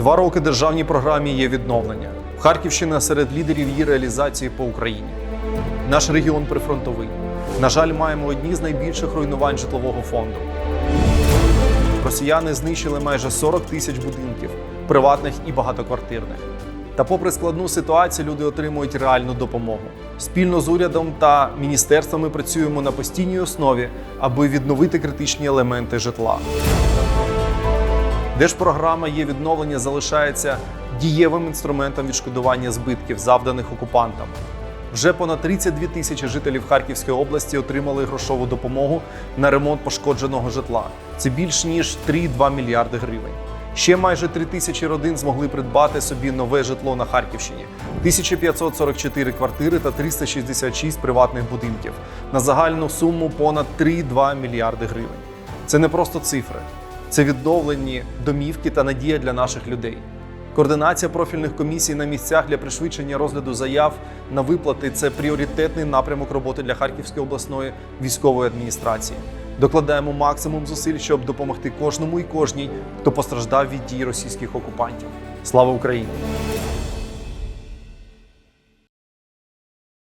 Два роки державній програмі є відновлення. Харківщина серед лідерів її реалізації по Україні. Наш регіон прифронтовий. На жаль, маємо одні з найбільших руйнувань житлового фонду. Росіяни знищили майже 40 тисяч будинків, приватних і багатоквартирних. Та, попри складну ситуацію, люди отримують реальну допомогу. Спільно з урядом та міністерствами працюємо на постійній основі, аби відновити критичні елементи житла. Держпрограма є відновлення залишається дієвим інструментом відшкодування збитків, завданих окупантам. Вже понад 32 тисячі жителів Харківської області отримали грошову допомогу на ремонт пошкодженого житла. Це більш ніж 3,2 мільярди гривень. Ще майже 3 тисячі родин змогли придбати собі нове житло на Харківщині, 1544 квартири та 366 приватних будинків на загальну суму понад 3,2 мільярди гривень. Це не просто цифри, це відновлені домівки та надія для наших людей. Координація профільних комісій на місцях для пришвидшення розгляду заяв на виплати це пріоритетний напрямок роботи для Харківської обласної військової адміністрації. Докладаємо максимум зусиль, щоб допомогти кожному і кожній, хто постраждав від дій російських окупантів. Слава Україні!